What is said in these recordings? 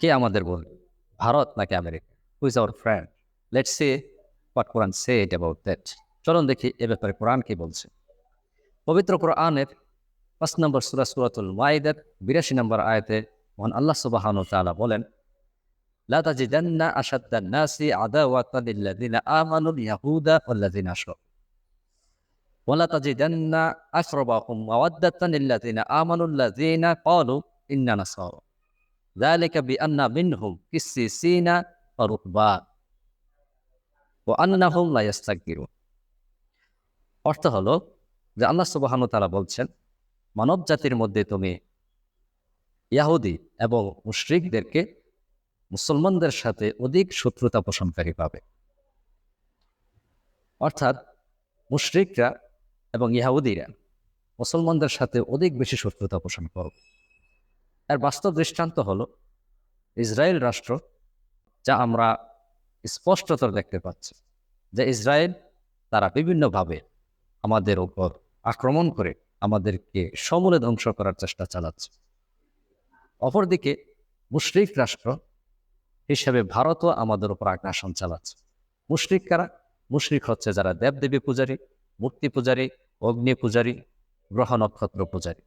কে আমাদের বন্ধু ভারত নাকি America? Who is our friend let's say what Quran say it about that চলুন দেখি এ ব্যাপারে কোরআন কি বলছে। পবিত্র কোরআনের পাঁচ নম্বর সুরা সুরাতুল ওয়াইদের বিরাশি নম্বর আয়াতে মহান আল্লাহ সুবাহানু তাআলা বলেন, লা তাজিদান্না আশাদ্দান নাসি আদাওয়াতান লিল্লাযিনা আমানু ইয়াহুদা ওয়াল্লাযিনা আশরাকু। ওয়ালা তাজিদান্না আকরাবাহুম মাওয়াদ্দাতান লিল্লাযিনা আমানু আল্লাযিনা ক্বালু ইন্না নাসারা। ذلك بأن منهم قسيسين ورهبان وأنهم لا يستكبرون অর্থ হলো যে আল্লাহ সুবহানাহু তাআলা বলছেন মানব জাতির মধ্যে তুমি ইয়াহুদি এবং মুশরিকদেরকে মুসলমানদের সাথে অধিক শত্রুতা পোষণকারী পাবে অর্থাৎ মুশরিকরা এবং ইহুদিরা মুসলমানদের সাথে অধিক বেশি শত্রুতা পোষণ করবে এর বাস্তব দৃষ্টান্ত হল ইসরায়েল রাষ্ট্র, যা আমরা স্পষ্টতর দেখতে পাচ্ছি যে ইসরায়েল তারা বিভিন্নভাবে আমাদের উপর আক্রমণ করে আমাদেরকে সমূলে ধ্বংস করার চেষ্টা চালাচ্ছে। অপরদিকে মুশরিক রাষ্ট্র হিসেবে ভারতও আমাদের উপর আগ্রাসন চালাচ্ছে। মুশরিক কারা? মুশরিক হচ্ছে যারা দেবদেবী পূজারী, মূর্তি পূজারী, অগ্নি পূজারী, গ্রহ নক্ষত্র পূজারী।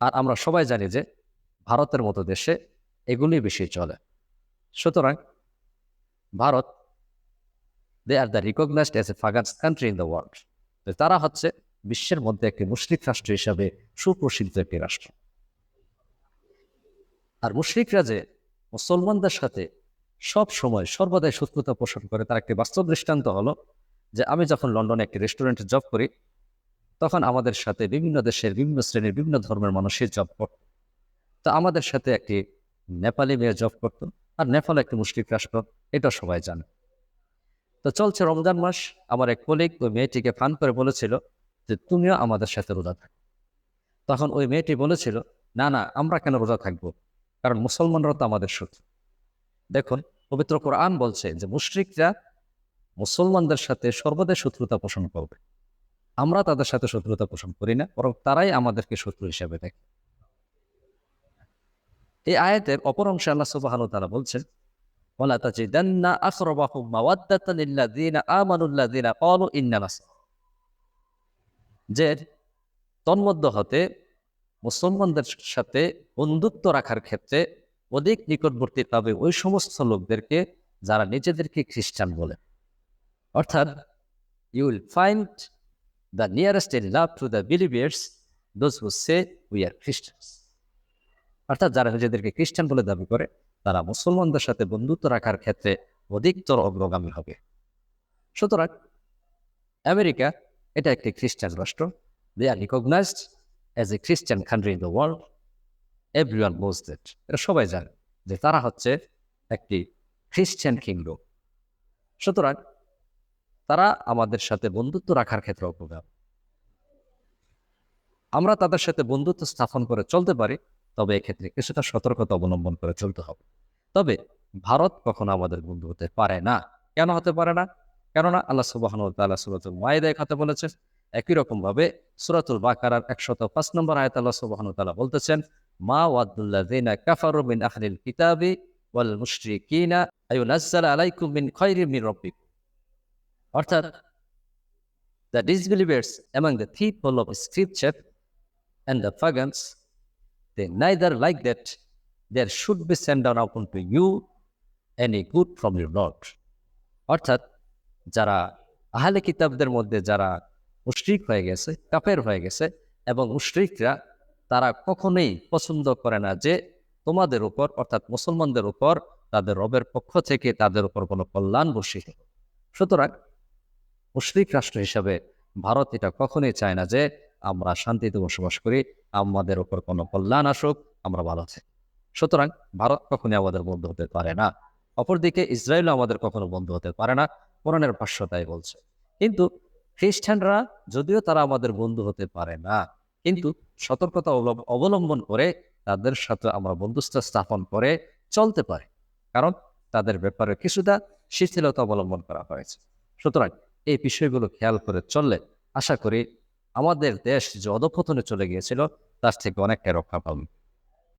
আর আমরা সবাই জানি যে ভারতের মতো দেশে এগুলি বেশি চলে। সুতরাং Bharat they are the recognized as a pagans country in the world তারা হচ্ছে বিশ্বের মধ্যে একটি মুসলিক রাষ্ট্র হিসাবে সুপ্রসিদ্ধ একটি রাষ্ট্র। আর মুশরিকরা যে মুসলমানদের সাথে সব সময় সর্বদাই শত্রুতা পোষণ করে, তার একটি বাস্তব দৃষ্টান্ত হলো যে আমি যখন লন্ডনে একটি রেস্টুরেন্টে জব করি তখন আমাদের সাথে বিভিন্ন দেশের, বিভিন্ন শ্রেণির, বিভিন্ন ধর্মের মানুষের জব করত। তো আমাদের সাথে একটি নেপালি মেয়ে জব করতো আর নেপাল একটি মুসলিক রাষ্ট্র, এটা সবাই জানে। তো চলছে রমজান মাস, আমার এক কলিগ ওই মেয়েটিকে ফান করে বলেছিল যে, তুমিও আমাদের সাথে রোজা থাকো। তখন ওই মেয়েটি বলেছিল, না না, আমরা কেন রোজা থাকব? কারণ মুসলমানরা তো আমাদের শত্রু। দেখুন, পবিত্র কোরআন বলছে যে, মুশরিকরা মুসলমানদের সাথে সর্বদাই শত্রুতা পোষণ করবে। আমরা তাদের সাথে শত্রুতা পোষণ করি না, বরং তারাই আমাদেরকে শত্রু হিসেবে দেখে। এই আয়াতের অপর অংশে আল্লাহ সুবহানাহু ওয়া তাআলা বলছেন যে তন্মধ্য হতে মুসলমানদের সাথে বন্ধুত্ব রাখার ক্ষেত্রে অধিক নিকটবর্তী পাবে ওই সমস্ত লোকদেরকে যারা নিজেদেরকে খ্রিস্টান বলে। অর্থাৎ you will find the nearest in love to the believers those who say we are Christians অর্থাৎ যারা নিজেদেরকে খ্রিস্টান বলে দাবি করে, তারা মুসলমানদের সাথে বন্ধুত্ব রাখার ক্ষেত্রে অধিকতর অগ্রগামী হবে। সুতরাং আমেরিকা, এটা একটি খ্রিস্টান রাষ্ট্র। দে আর recognized as a Christian country in the world everyone knows that এটা সবাই জানে যে তারা হচ্ছে একটি খ্রিস্টান কিংডম সুতরাং তারা আমাদের সাথে বন্ধুত্ব রাখার ক্ষেত্রে অগ্রগামী আমরা তাদের সাথে বন্ধুত্ব স্থাপন করে চলতে পারি, তবে এক্ষেত্রে কিছুটা সতর্কতা অবলম্বন করে চলতে হবে। তবে ভারত কখনো আমাদের বন্ধু হতে পারে না। কেন হতে পারে না? কেননা আল্লাহ সুবাহন তাল্লাহ সুরাতুল মায়েদায় খাতে বলেছেন একই রকম ভাবে সুরাতুল বাকারার একশত পাঁচ নম্বর আয়াত আল্লাহ সুবাহন তাল্লাহ বলতেছেন, মা ওয়াদুল্লাহ দিনা কাফারু আহলিল কিতাবি ওয়াল মুশরিকিনা আলাইকুম মিন খৈরি মিন রব্বিকুম। অর্থাৎ দ্য ডিসবিলিভার্স অ্যামাং দ্য থি fall of scripture and the pagans they no like that they should be send আন upon to you and a good from your lord অর্থাৎ যারা আহলে কিতাবদের মধ্যে যারা মুশ্রিক হয়ে গেছে কাপের হয়ে গেছে এবং উশ্রিকরা তারা কখনোই পছন্দ করে না যে তোমাদের উপর, অর্থাৎ মুসলমানদের উপর, তাদের রবের পক্ষ থেকে তাদের উপর কোনো কল্যাণ বসিয়ে সুতরাং মুশরিক রাষ্ট্র হিসাবে ভারত এটা কখনোই চায় না যে আমরা শান্তিতে বসবাস করি, আমাদের উপর কোনো কল্যাণ আসুক, আমরা ভালো থাকি সুতরাং ভারত কখনই আমাদের বন্ধু হতে পারে না। অপরদিকে ইসরায়েলও আমাদের কখনো বন্ধু হতে পারে না, কোরআনের ভাষ্য তাই বলছে। কিন্তু খ্রিস্টানরা যদিও তারা আমাদের বন্ধু হতে পারে না, কিন্তু সতর্কতা অবলম্ব- অবলম্বন করে তাদের সাথে আমরা বন্ধুত্ব স্থাপন করে চলতে পারে। কারণ তাদের ব্যাপারে কিছুটা শিথিলতা অবলম্বন করা হয়েছে। সুতরাং এই বিষয়গুলো খেয়াল করে চললে আশা করি আমাদের দেশ যে অধপতনে চলে গিয়েছিল, তার থেকে অনেকটাই রক্ষা পাবে।